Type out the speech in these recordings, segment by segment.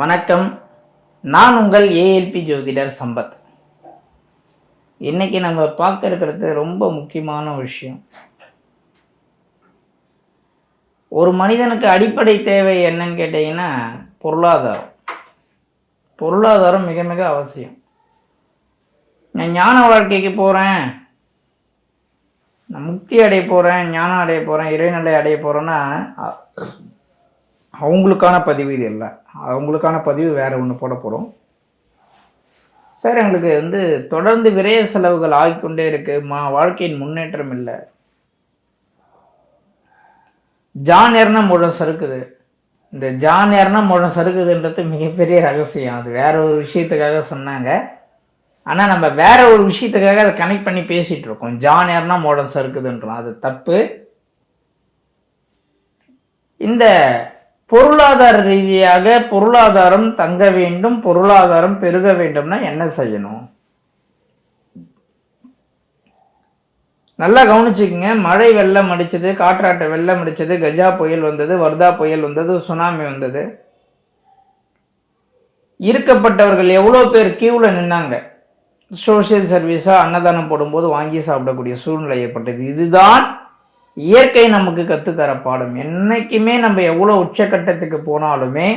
வணக்கம். நான் உங்கள் ஏஎல்பி ஜோதிடர் சம்பத். இன்னைக்கு நம்ம பார்க்க இருக்கிறது ரொம்ப முக்கியமான விஷயம். ஒரு மனிதனுக்கு அடிப்படை தேவை என்னன்னு கேட்டிங்கன்னா பொருளாதாரம். பொருளாதாரம் மிக மிக அவசியம். நான் ஞான வாழ்க்கைக்கு போகிறேன் நான் முக்தி அடைய போகிறேன் ஞானம் அடைய போகிறேன் இறைநிலை அடைய போகிறேன்னா அவங்களுக்கான பதிவு இது இல்லை. அவங்களுக்கான பதிவு வேறு ஒன்று போட போகிறோம் சார் எங்களுக்கு வந்து தொடர்ந்து விரைய செலவுகள் ஆகிக்கொண்டே இருக்கு. மா வாழ்க்கையின் முன்னேற்றம் இல்லை. ஜான் ஏர்னா முழம் சறுக்குது. இந்த ஜான் ஏர்னா முழம் சறுக்குதுன்றது மிகப்பெரிய ரகசியம். அது வேற ஒரு விஷயத்துக்காக சொன்னாங்க. ஆனால் நம்ம வேற ஒரு விஷயத்துக்காக அதை கனெக்ட் பண்ணி பேசிகிட்டு இருக்கோம். ஜான் ஏர்னா முழம் சறுக்குதுன்றோம். அது தப்பு. இந்த பொருளாதார ரீதியாக பொருளாதாரம் தங்க வேண்டும் பொருளாதாரம் பெருக வேண்டும்னா என்ன செய்யணும்? நல்லா கவனிச்சுக்கோங்க. மழை வெள்ளம் அடிச்சது காற்றாட்ட வெள்ளம் அடிச்சது கஜா புயல் வந்தது வர்தா புயல் வந்தது சுனாமி வந்தது. இருக்கப்பட்டவர்கள் எவ்வளோ பேர் கியூவில் நின்னாங்க? சோஷியல் சர்வீஸாக அன்னதானம் போடும்போது வாங்கி சாப்பிடக்கூடிய சூழ்நிலை ஏற்பட்டது. இதுதான் இயற்கை நமக்கு கற்றுத்தர பாடம். என்னைக்குமே நம்ம எவ்வளோ உச்சக்கட்டத்துக்கு போனாலுமே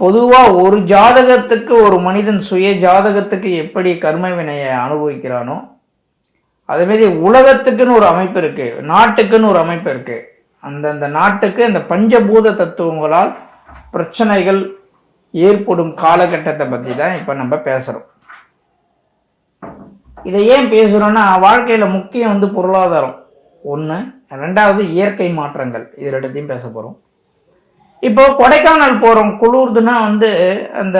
பொதுவாக ஒரு ஜாதகத்துக்கு ஒரு மனிதன் சுய ஜாதகத்துக்கு எப்படி கர்ம வினையை அனுபவிக்கிறானோ அதேமாரி உலகத்துக்குன்னு ஒரு அமைப்பு இருக்குது நாட்டுக்குன்னு ஒரு அமைப்பு இருக்குது அந்தந்த நாட்டுக்கு இந்த பஞ்சபூத தத்துவங்களால் பிரச்சனைகள் ஏற்படும் காலகட்டத்தை பற்றி தான் இப்போ நம்ம பேசுகிறோம் இதை ஏன் பேசுகிறோன்னா வாழ்க்கையில் முக்கியம் வந்து பொருளாதாரம். ஒன்று ரெண்டாவது இயற்கை மாற்றங்கள். இது ரெண்டுத்தையும் பேச போகிறோம் இப்போ கொடைக்கானல் போகிறோம் குளிர்துன்னா வந்து அந்த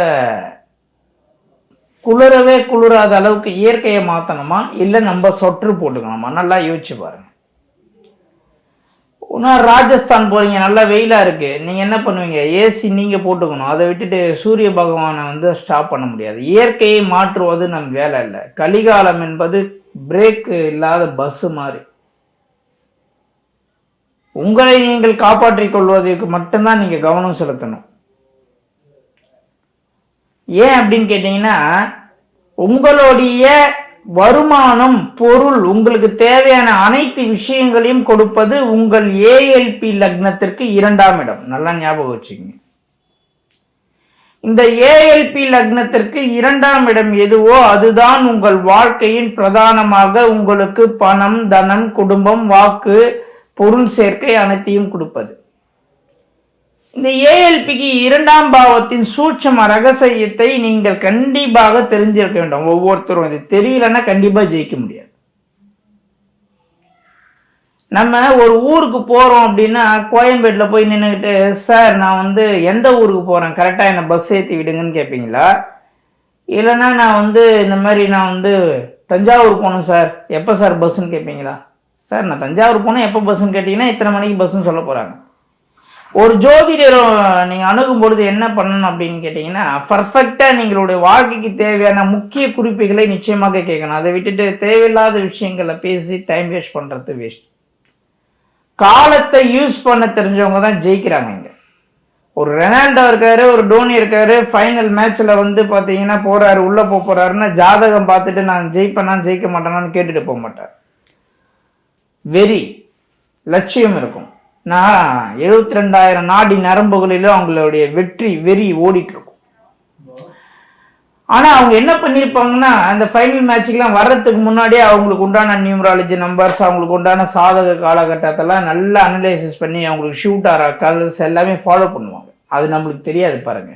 குளிரவே குளிராத அளவுக்கு இயற்கையை மாற்றணுமா இல்லை நம்ம சொற்று போட்டுக்கணுமா? நல்லா யோசிச்சு பாருங்கள் இன்னும் ராஜஸ்தான் போகிறீங்க நல்லா வெயிலாக இருக்குது நீங்கள் என்ன பண்ணுவீங்க? ஏசி நீங்கள் போட்டுக்கணும். அதை விட்டுட்டு சூரிய பகவானை வந்து ஸ்டாப் பண்ண முடியாது. இயற்கையை மாற்றுவது நம் வேலை இல்லை. கலிகாலம் என்பது பிரேக்கு இல்லாத பஸ்ஸு மாதிரி. உங்களை நீங்கள் காப்பாற்றிக் கொள்வதற்கு மட்டும்தான் நீங்க கவனம் செலுத்தணும். ஏன் அப்படின்னு கேட்டீங்கன்னா உங்களுடைய வருமானம் பொருள் உங்களுக்கு தேவையான அனைத்து விஷயங்களையும் கொடுப்பது உங்கள் ஏஎல்பி லக்னத்திற்கு இரண்டாம் இடம். நல்லா ஞாபகம் வச்சுக்கோங்க. இந்த ஏஎல்பி லக்னத்திற்கு இரண்டாம் இடம் எதுவோ அதுதான் உங்கள் வாழ்க்கையின் பிரதானமாக உங்களுக்கு பணம் தனம் குடும்பம் வாக்கு பொருள் சேர்க்கை அனைத்தையும் கொடுப்பது. இந்த ஏஎல்பிக்கு இரண்டாம் பாவத்தின் சூட்சம ரகசியத்தை நீங்கள் கண்டிப்பாக தெரிஞ்சிருக்க வேண்டும். ஒவ்வொருத்தரும் இது தெரியலன்னா கண்டிப்பாக ஜெயிக்க முடியாது. நம்ம ஒரு ஊருக்கு போகிறோம் அப்படின்னா கோயம்பேட்டில் போய் நின்றுக்கிட்டு சார் நான் வந்து எந்த ஊருக்கு போகிறேன் கரெக்டாக என்னை பஸ் ஏற்றி விடுங்கன்னு கேட்பீங்களா இல்லைன்னா நான் வந்து இந்த மாதிரி நான் வந்து தஞ்சாவூர் போகணும் சார். எப்போ சார் பஸ்ஸுன்னு கேட்பீங்களா சார் நான் தஞ்சாவூர் போனால் எப்போ பஸ்ஸுன்னு கேட்டிங்கன்னா இத்தனை மணிக்கு பஸ்ஸுன்னு சொல்ல போகிறாங்க ஒரு ஜோதிடர் நீங்கள் அணுகும் பொழுது என்ன பண்ணணும் அப்படின்னு கேட்டிங்கன்னா பர்ஃபெக்டாக நீங்களுடைய வாழ்க்கைக்கு தேவையான முக்கிய குறிப்புகளை நிச்சயமாக கேட்கணும். அதை விட்டுட்டு தேவையில்லாத விஷயங்களை பேசி டைம் வேஸ்ட் பண்ணுறது வேஸ்ட் காலத்தை யூஸ் பண்ண தெரிஞ்சவங்க தான் ஜெயிக்கிறாங்க இங்கே. ஒரு ரெனால்டோ இருக்காரு ஒரு டோனி இருக்காரு ஃபைனல் மேட்ச்சில் வந்து பார்த்தீங்கன்னா போகிறாரு உள்ளே போக போகிறாருன்னா ஜாதகம் பார்த்துட்டு நான் ஜெயிப்பேனா ஜெயிக்க மாட்டேனான்னு கேட்டுட்டு போக மாட்டார். வெறி லட்சியம் இருக்கும். நான் எழுபத்தி ரெண்டாயிரம் நாடி நரம்புகளிலும் அவங்களுடைய வெற்றி வெறி ஓடிட்டு இருக்கும் ஆனா அவங்க என்ன பண்ணியிருப்பாங்கன்னா அந்த ஃபைனல் மேட்சுக்கெல்லாம் வர்றதுக்கு முன்னாடியே அவங்களுக்கு உண்டான நியூமராலஜி நம்பர்ஸ் அவங்களுக்கு உண்டான சாதக காலகட்டத்தெல்லாம் நல்லா அனலைசிஸ் பண்ணி அவங்களுக்கு ஷூட் ஆகிற கலர்ஸ் எல்லாமே ஃபாலோ பண்ணுவாங்க. அது நம்மளுக்கு தெரியாது பாருங்க.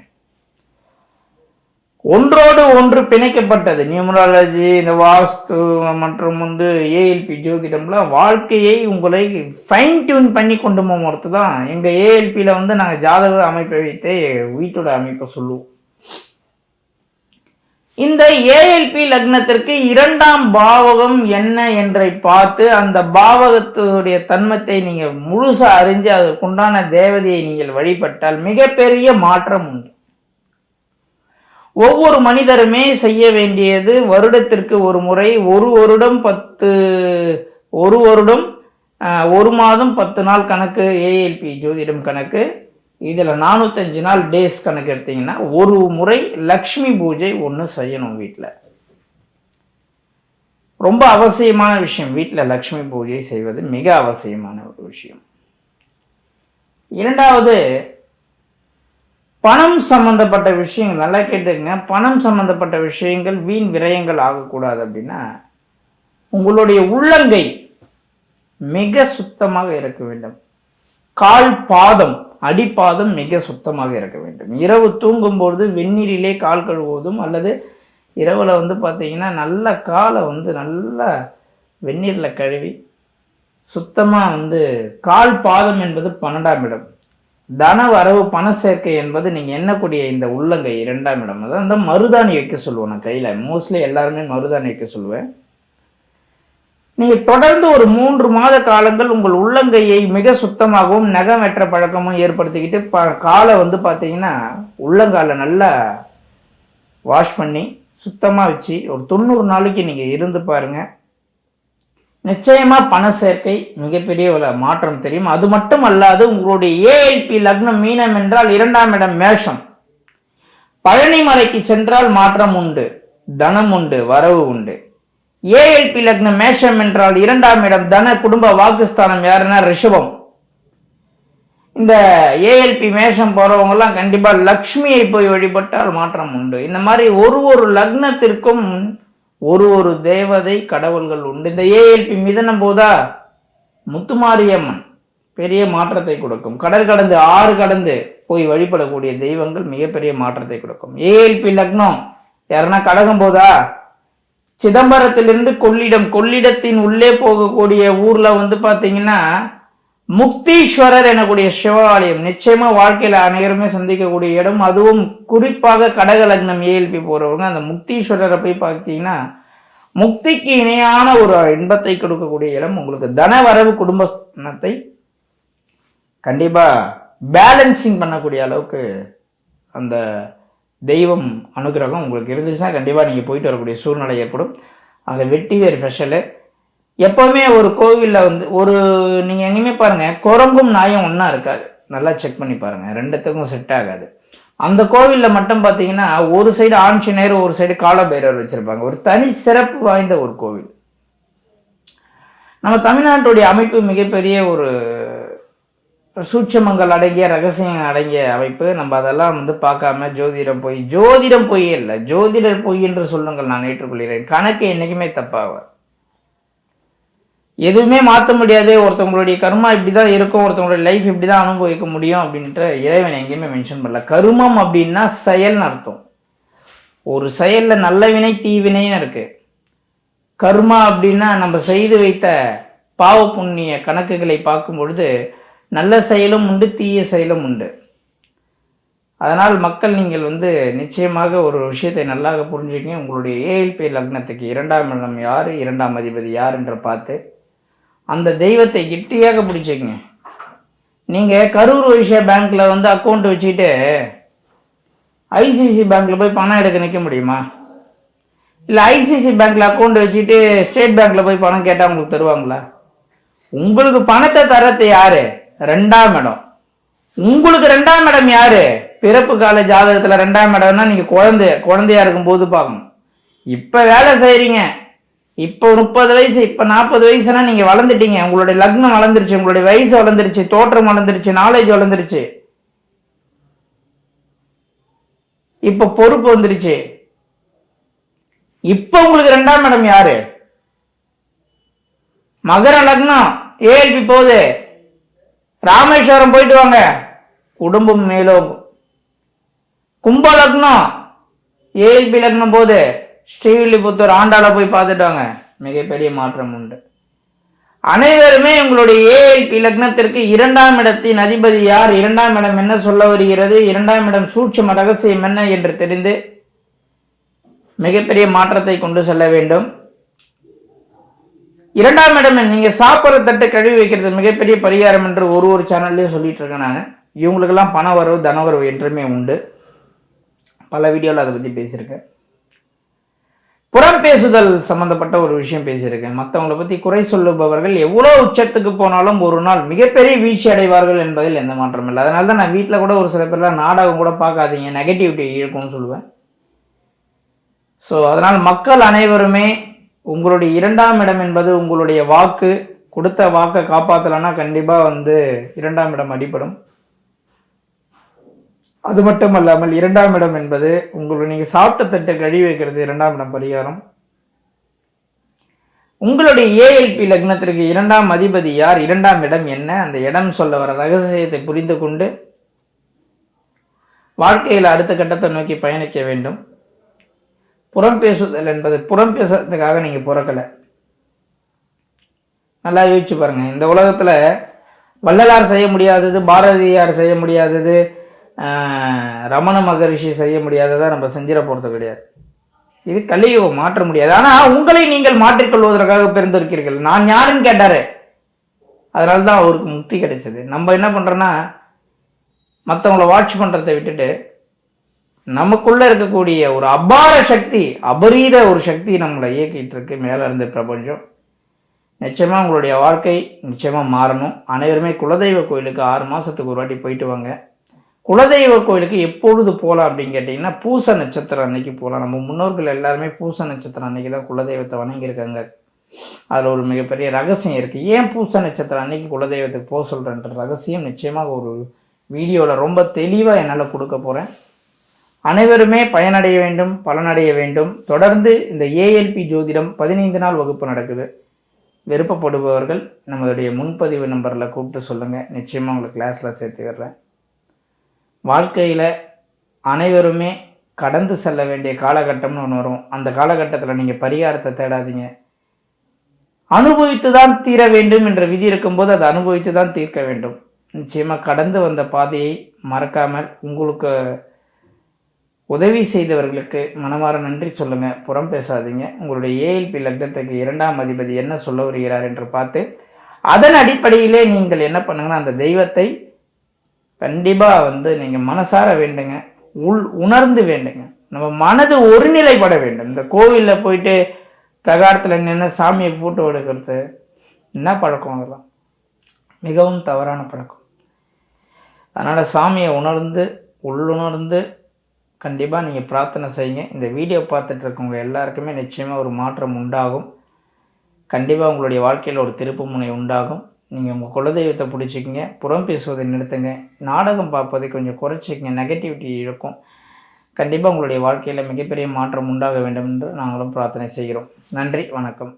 ஒன்றோடு ஒன்று பிணைக்கப்பட்டது. நியூமராலஜி இந்த வாஸ்து மற்றும் வந்து ஏஎல்பி ஜோதிடம்லாம் வாழ்க்கையை உங்களை ஃபைன் டியூன் பண்ணி கொண்டு போகிறது தான். எங்கள் ஏஎல்பியில் வந்து நாங்கள் ஜாதக அமைப்பை வைத்தே வீட்டோட அமைப்பை சொல்லுவோம். இந்த ஏஎல்பி லக்னத்திற்கு இரண்டாம் பாவகம் என்ன என்றை பார்த்து அந்த பாவகத்துடைய தன்மத்தை நீங்கள் முழுசாக அறிஞ்சு அதற்குண்டான தேவதையை நீங்கள் வழிபட்டால் மிகப்பெரிய மாற்றம் உண்டு. ஒவ்வொரு மனிதருமே செய்ய வேண்டியது வருடத்திற்கு ஒரு முறை ஒரு வருடம் பத்து ஒரு வருடம் ஒரு மாதம் பத்து நாள் கணக்கு ஏஎல்பி ஜோதிடம் கணக்கு. இதில் நானூற்றஞ்சு நாள் டேஸ் கணக்கு எடுத்தீங்கன்னா ஒரு முறை லக்ஷ்மி பூஜை ஒன்று செய்யணும் வீட்டில் ரொம்ப அவசியமான விஷயம் வீட்டில் லக்ஷ்மி பூஜை செய்வது மிக அவசியமான ஒரு விஷயம். இரண்டாவது பணம் சம்பந்தப்பட்ட விஷயங்கள் நல்லா கேட்டுக்கங்க. பணம் சம்பந்தப்பட்ட விஷயங்கள் வீண் விரயங்கள் ஆகக்கூடாது அப்படின்னா உங்களுடைய உள்ளங்கை மிக சுத்தமாக இருக்க வேண்டும். கால் பாதம் அடிப்பாதம் மிக சுத்தமாக இருக்க வேண்டும். இரவு தூங்கும்பொழுது வெந்நீரிலே கால் கழுவுவதும் அல்லது இரவில் வந்து பார்த்தீங்கன்னா நல்ல காலை வந்து நல்லா வெந்நீரில் கழுவி சுத்தமாக வந்து கால் பாதம் என்பது பன்னெண்டாம் இடம். தன வரவு பண சேர்க்கை என்பது நீங்கள் எண்ணக்கூடிய இந்த உள்ளங்கை இரண்டாம் இடம். அதாவது அந்த மருதாணி வைக்க சொல்லுவேன் நான் கையில். மோஸ்ட்லி எல்லாருமே மருதாணி வைக்க சொல்லுவேன். நீங்கள் தொடர்ந்து ஒரு மூன்று மாத காலங்கள் உங்கள் உள்ளங்கையை மிக சுத்தமாகவும் நகம் வெற்ற பழக்கமும் ஏற்படுத்திக்கிட்டு ப காலை வந்து பார்த்தீங்கன்னா உள்ளங்கால நல்லா வாஷ் பண்ணி சுத்தமாக வச்சு ஒரு தொண்ணூறு நாளைக்கு நீங்கள் இருந்து பாருங்கள் நிச்சயமா பண சேர்க்கை மிகப்பெரிய ஒரு மாற்றம் தெரியும். அது மட்டும் அல்லாது உங்களுடைய ஏஎல்பி லக்னம் மீனம் என்றால் இரண்டாம் இடம் மேஷம். பழனி மலைக்கு சென்றால் மாற்றம் உண்டு தனம் உண்டு வரவு உண்டு. ஏஎல்பி லக்னம் மேஷம் என்றால் இரண்டாம் இடம் தன குடும்ப வாக்குஸ்தானம் யாருன்னா ரிஷபம். இந்த ஏஎல்பி மேஷம் போறவங்கெல்லாம் கண்டிப்பா லக்ஷ்மியை போய் வழிபட்டால் மாற்றம் உண்டு. இந்த மாதிரி ஒரு ஒரு லக்னத்திற்கும் ஒரு ஒரு தேவதை கடவுள்கள் உண்டு. இந்த ஏஎல்பி மிதனம் போதா? முத்துமாரியம்மன். பெரிய மாற்றத்தை கொடுக்கும். கடல் கடந்து ஆறு கடந்து போய் வழிபடக்கூடிய தெய்வங்கள் மிகப்பெரிய மாற்றத்தை கொடுக்கும். ஏஎல்பி லக்னம் யாருன்னா கடகம் போதா? சிதம்பரத்திலிருந்து கொள்ளிடம் கொள்ளிடத்தின் உள்ளே போகக்கூடிய ஊர்ல வந்து பாத்தீங்கன்னா முக்தீஸ்வரர் எனக்கூடிய சிவாலயம் நிச்சயமா வாழ்க்கையில அனைவருமே சந்திக்கக்கூடிய இடம். அதுவும் குறிப்பாக கடக லக்னம் ஏஎல்பி போறவங்க அந்த முக்தீஸ்வரரை போய் பார்த்தீங்கன்னா முக்திக்கு இணையான ஒரு இன்பத்தை கொடுக்கக்கூடிய இடம். உங்களுக்கு தனவரவு குடும்பத்தை கண்டிப்பா பேலன்சிங் பண்ணக்கூடிய அளவுக்கு அந்த தெய்வம் அனுகிரகம் உங்களுக்கு இருந்துச்சுன்னா கண்டிப்பாக நீங்கள் போயிட்டு வரக்கூடிய சூழ்நிலை ஏற்படும். அங்கே வெட்டி வேறு ஸ்பெஷலு எப்போவுமே ஒரு கோவிலில் வந்து ஒரு நீங்கள் எங்கேயுமே பாருங்கள் குரங்கும் நாயும் ஒன்றா இருக்காது. நல்லா செக் பண்ணி பாருங்கள் ரெண்டுத்துக்கும் செட் ஆகாது. அந்த கோவிலில் மட்டும் பார்த்தீங்கன்னா ஒரு சைடு ஆஞ்சநேயர் ஒரு சைடு காலபைரவர் வச்சுருப்பாங்க. ஒரு தனி சிறப்பு வாய்ந்த ஒரு கோவில். நம்ம தமிழ்நாட்டுடைய அமைப்பு மிகப்பெரிய ஒரு சூட்சமங்கள் அடங்கிய ரகசியம் அடங்கிய அமைப்பு. நம்ம அதெல்லாம் வந்து பார்க்காம ஜோதிடம் பொய் ஜோதிடம் பொய்யே இல்லை. ஜோதிடர் பொய் என்று சொல்லுங்கள் நான் ஏற்றுக்கொள்கிறேன். கணக்கு என்றைக்குமே தப்பாக எதுவுமே மாற்ற முடியாது ஒருத்தவங்களுடைய கர்மா இப்படிதான் இருக்கும் ஒருத்தவங்களுடைய லைஃப் இப்படிதான் அனுபவிக்க முடியும் அப்படின்ற இறைவன் எங்கேயுமே மென்ஷன் பண்ணல. கருமம் அப்படின்னா செயல்னு அர்த்தம். ஒரு செயல்ல நல்ல வினை தீவினைன்னு இருக்கு. கர்மா அப்படின்னா நம்ம செய்து வைத்த பாவ புண்ணிய கணக்குகளை பார்க்கும் பொழுது நல்ல செயலும் உண்டு தீய செயலும் உண்டு. அதனால் மக்கள் நீங்கள் வந்து நிச்சயமாக ஒரு விஷயத்தை நல்லாக புரிஞ்சுக்கங்க. உங்களுடைய ஏஎல்பி லக்னத்துக்கு இரண்டாம் இடம் யார் இரண்டாம் அதிபதி யார் என்று பார்த்து அந்த தெய்வத்தை கிட்டியாக பிடிச்சிக்கங்க. நீங்கள் கரூர் வைசியா பேங்க்கில் வந்து அக்கௌண்ட் வச்சுட்டு ஐசிசி பேங்க்கில் போய் பணம் எடுக்க நிற்க முடியுமா? இல்லை ஐசிசி பேங்க்கில் அக்கௌண்ட் வச்சுட்டு ஸ்டேட் பேங்க்கில் போய் பணம் கேட்டால் உங்களுக்கு தருவாங்களா? உங்களுக்கு பணத்தை தரது யாரு? ரெண்டாம் இடம். உங்களுக்கு ரெண்டாம் இடம் யாரு? பிறப்பு கால ஜாதகத்தில் ரெண்டாம் இடம்னா நீங்கள் குழந்தை குழந்தையா இருக்கும் போது பார்க்கணும். இப்போ வேலை செய்கிறீங்க இப்போ முப்பது வயசு இப்ப நாற்பது வயசுனா நீங்க வளர்ந்துட்டீங்க. உங்களுடைய லக்னம் வளர்ந்துருச்சு உங்களுடைய வயசு வளர்ந்துருச்சு தோற்றம் வளர்ந்துருச்சு நாலேஜ் வளர்ந்துருச்சு. இப்போ பொறுப்பு வந்துருச்சு. இப்போ உங்களுக்கு ரெண்டாம் இடம் யாரு? மகர லக்னம். ஏஎல்பி போகுது. ராமேஸ்வரம் போயிட்டு வாங்க. குடும்பம் மேலோங்கும். கும்ப லக்னம். ஏஎல்பி லக்னம் போகுது. ஸ்ரீவில்லிபுத்தூர் ஆண்டால போய் பார்த்துட்டு வாங்க மிகப்பெரிய மாற்றம் உண்டு. அனைவருமே உங்களுடைய ஏஎல்பி லக்னத்திற்கு இரண்டாம் இடத்தின் அதிபதி யார்? இரண்டாம் இடம் என்ன சொல்ல வருகிறது? இரண்டாம் இடம் சூட்சம ரகசியம் என்ன என்று தெரிந்து மிகப்பெரிய மாற்றத்தை கொண்டு செல்ல வேண்டும். இரண்டாம் இடம் நீங்க சாப்பிட்ற தட்டை கழுவி வைக்கிறது மிகப்பெரிய பரிகாரம் என்று ஒரு ஒரு சேனல்லையும் சொல்லிட்டு இருக்கேன் நான். இவங்களுக்கெல்லாம் பண வரவு தனவரவு என்றுமே உண்டு. பல வீடியோவில் அதை பற்றி பேசியிருக்கேன். புறம் பேசுதல் சம்பந்தப்பட்ட ஒரு விஷயம் பேசியிருக்கேன். மற்றவங்களை பற்றி குறை சொல்லுபவர்கள் எவ்வளோ உச்சத்துக்கு போனாலும் ஒரு நாள் மிகப்பெரிய வீழ்ச்சி அடைவார்கள் என்பதில் எந்த மாற்றமும் இல்லை. அதனால தான் நான் வீட்டில் கூட ஒரு சில பேர்லாம் நாடகம் கூட பார்க்காதீங்க நெகட்டிவிட்டி இருக்கும்னு சொல்லுவேன். ஸோ அதனால் மக்கள் அனைவருமே உங்களுடைய இரண்டாம் இடம் என்பது உங்களுடைய வாக்கு கொடுத்த வாக்கை காப்பாற்றலைன்னா கண்டிப்பாக வந்து இரண்டாம் இடம் அடிபடும். அது மட்டும் அல்லாமல் இரண்டாம் இடம் என்பது உங்களுக்கு நீங்கள் சாப்பிட்ட தட்டை கழுவி வைக்கிறது இரண்டாம் இடம் பரிகாரம். உங்களுடைய ஏஎல்பி லக்னத்திற்கு இரண்டாம் அதிபதி யார்? இரண்டாம் இடம் என்ன? அந்த இடம் சொல்ல வர ரகசியத்தை புரிந்து கொண்டு வாழ்க்கையில் அடுத்த கட்டத்தை நோக்கி பயணிக்க வேண்டும். புறம் பேசுதல் என்பது புறம் பேசுறதுக்காக நீங்கள் புறக்கலை. நல்லா யோசிச்சு பாருங்கள் இந்த உலகத்தில் வள்ளலார் செய்ய முடியாதது பாரதியார் செய்ய முடியாதது ரமண மகரிஷி செய்ய முடியாததை நம்ம செஞ்சிட போகிறது கிடையாது. இது கலியுகம் மாற்ற முடியாது. ஆனால் உங்களை நீங்கள் மாற்றிக்கொள்வதற்காக பிறந்திருக்கிறீர்கள். நான் யாருன்னு கேட்டார்? அதனால தான் அவருக்கு முக்தி கிடைச்சது. நம்ம என்ன பண்ணுறோன்னா மற்றவங்கள வாட்ச் பண்ணுறதை விட்டுட்டு நமக்குள்ளே இருக்கக்கூடிய ஒரு அபார சக்தி அபரீத ஒரு சக்தி நம்மளை இயக்கிட்டு இருக்கு மேலே இருந்து பிரபஞ்சம். நிச்சயமாக உங்களுடைய வாழ்க்கை நிச்சயமாக மாறணும். அனைவருமே குலதெய்வ கோயிலுக்கு ஆறு மாதத்துக்கு ஒரு வாட்டி போயிட்டு வாங்க. குலதெய்வ கோயிலுக்கு எப்பொழுது போகலாம் அப்படின்னு கேட்டிங்கன்னா பூச நட்சத்திரம் அன்னைக்கு போகலாம் நம்ம முன்னோர்கள் எல்லாருமே பூச நட்சத்திரம் அன்னைக்கு தான் குலதெய்வத்தை வணங்கியிருக்காங்க. அதில் ஒரு மிகப்பெரிய ரகசியம் இருக்குது ஏன் பூச நட்சத்திரம் அன்னைக்கு குலதெய்வத்துக்கு போக சொல்கிறேன்ற ரகசியம் நிச்சயமாக ஒரு வீடியோவில் ரொம்ப தெளிவாக என்னால் கொடுக்க போகிறேன் அனைவருமே பயனடைய வேண்டும் பலனடைய வேண்டும். தொடர்ந்து இந்த ஏஎல்பி ஜோதிடம் பதினைந்து நாள் வகுப்பு நடக்குது. விருப்பப்படுபவர்கள் நம்மளுடைய முன்பதிவு நம்பரில் கூப்பிட்டு சொல்லுங்கள் நிச்சயமாக உங்களுக்கு கிளாஸில் சேர்த்து விடுறேன். வாழ்க்கையில் அனைவருமே கடந்து செல்ல வேண்டிய காலகட்டம்னு ஒன்று வரும். அந்த காலகட்டத்தில் நீங்கள் பரிகாரத்தை தேடாதீங்க. அனுபவித்து தான் தீர வேண்டும் என்ற விதி இருக்கும்போது அதை அனுபவித்து தான் தீர்க்க வேண்டும். நிச்சயமாக கடந்து வந்த பாதையை மறக்காமல் உங்களுக்கு உதவி செய்தவர்களுக்கு மனமாற நன்றி சொல்லுங்கள் புறம் பேசாதீங்க. உங்களுடைய ஏஎல்பி லக்னத்துக்கு இரண்டாம் அதிபதி என்ன சொல்ல வருகிறார் என்று பார்த்து அதன் அடிப்படையிலே நீங்கள் என்ன பண்ணுங்கன்னா அந்த தெய்வத்தை கண்டிப்பாக வந்து நீங்கள் மனசார வேண்டுங்க. உள் உணர்ந்து வேண்டுங்க. நம்ம மனது ஒருநிலைப்பட வேண்டும். இந்த கோவில்ல போயிட்டு ககாரத்தில் நின்று சாமியை ஃபோட்டோ எடுக்கிறது என்ன பழக்கம் அதெல்லாம்? மிகவும் தவறான பழக்கம். அதனால் சாமியை உணர்ந்து உள்ளுணர்ந்து கண்டிப்பாக நீங்கள் பிரார்த்தனை செய்யுங்க. இந்த வீடியோ பார்த்துட்டு இருக்கவங்க எல்லாருக்குமே நிச்சயமாக ஒரு மாற்றம் உண்டாகும். கண்டிப்பாக உங்களுடைய வாழ்க்கையில் ஒரு திருப்பு முனை உண்டாகும். நீங்கள் உங்கள் குலதெய்வத்தை பிடிச்சிக்கிங்க புறம் பேசுவதை நிறுத்துங்க நாடகம் பார்ப்பதை கொஞ்சம் குறைச்சிக்கங்க நெகட்டிவிட்டி இருக்கும் கண்டிப்பாக உங்களுடைய வாழ்க்கையில் மிகப்பெரிய மாற்றம் உண்டாக வேண்டும் என்று நாங்களும் பிரார்த்தனை செய்கிறோம். நன்றி வணக்கம்.